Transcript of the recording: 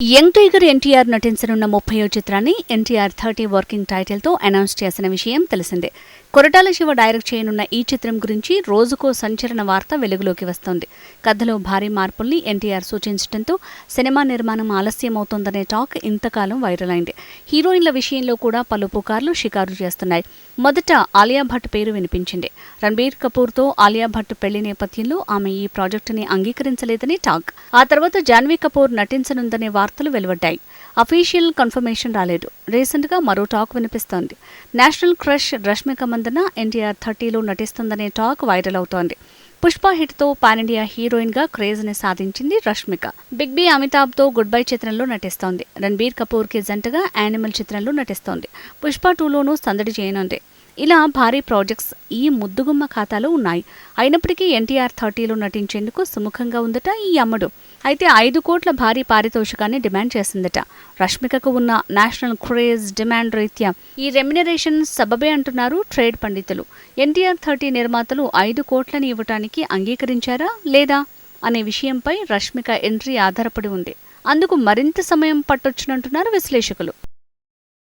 Young tiger NTR నటించనున్న ముప్పయో చిత్రాన్ని ఎన్టీఆర్ థర్టీ వర్కింగ్ టైటిల్తో అనౌన్స్ చేసిన విషయం తెలిసిందే. కొరటాల శివ డైరెక్ట్ చేయనున్న ఈ చిత్రం గురించి రోజుకో సంచలన వార్త వెలుగులోకి వస్తోంది. కథలో భారీ మార్పుల్ని ఎన్టీఆర్ సూచించడంతో సినిమా నిర్మాణం ఆలస్యమవుతోందనే టాక్ ఇంతకాలం వైరల్ అయింది. హీరోయిన్ల విషయంలో కూడా పలు పుకార్లు షికారు చేస్తున్నాయి. మొదట ఆలియా భట్ పేరు వినిపించింది. రణబీర్ కపూర్తో ఆలియా భట్ పెళ్ళి నేపథ్యంలో ఆమె ఈ ప్రాజెక్టుని అంగీకరించలేదని టాక్. ఆ తర్వాత జాన్వీ కపూర్ నటించనుందనే వార్తలు వెలువడ్డాయి. అఫీషియల్ కన్ఫర్మేషన్ రాలేదు. రీసెంట్గా మరో టాక్ వినిపిస్తోంది. నేషనల్ క్రష్ రష్మిక మందన ఎన్టీఆర్ థర్టీలో నటిస్తుందనే టాక్ వైరల్ అవుతోంది. పుష్ప హిట్తో పాన్ ఇండియా హీరోయిన్గా క్రేజ్ని సాధించింది రష్మిక. బిగ్ బి అమితాబ్తో గుడ్ బై చిత్రంలో నటిస్తోంది. రణబీర్ కపూర్కి జంటగా యానిమల్ చిత్రంలో నటిస్తోంది. పుష్ప టూలోనూ సందడి చేయనుంది. ఇలా భారీ ప్రాజెక్ట్స్ ఈ ముద్దుగుమ్మ ఖాతాలో ఉన్నాయి. అయినప్పటికీ ఎన్టీఆర్ థర్టీలో నటించేందుకు సుముఖంగా ఉందట ఈ అమ్మడు. అయితే ఐదు కోట్ల భారీ పారితోషికాన్ని డిమాండ్ చేసిందట. రష్మికకు ఉన్న నేషనల్ క్రేజ్ డిమాండ్ రీత్యా ఈ రెమ్యునరేషన్ సబబే అంటున్నారు ట్రేడ్ పండితులు. ఎన్టీఆర్ థర్టీ నిర్మాతలు ఐదు కోట్లని ఇవ్వటానికి అంగీకరించారా లేదా అనే విషయంపై రష్మిక ఎంట్రీ ఆధారపడి ఉంది. అందుకు మరింత సమయం పట్టొచ్చునంటున్నారు విశ్లేషకులు.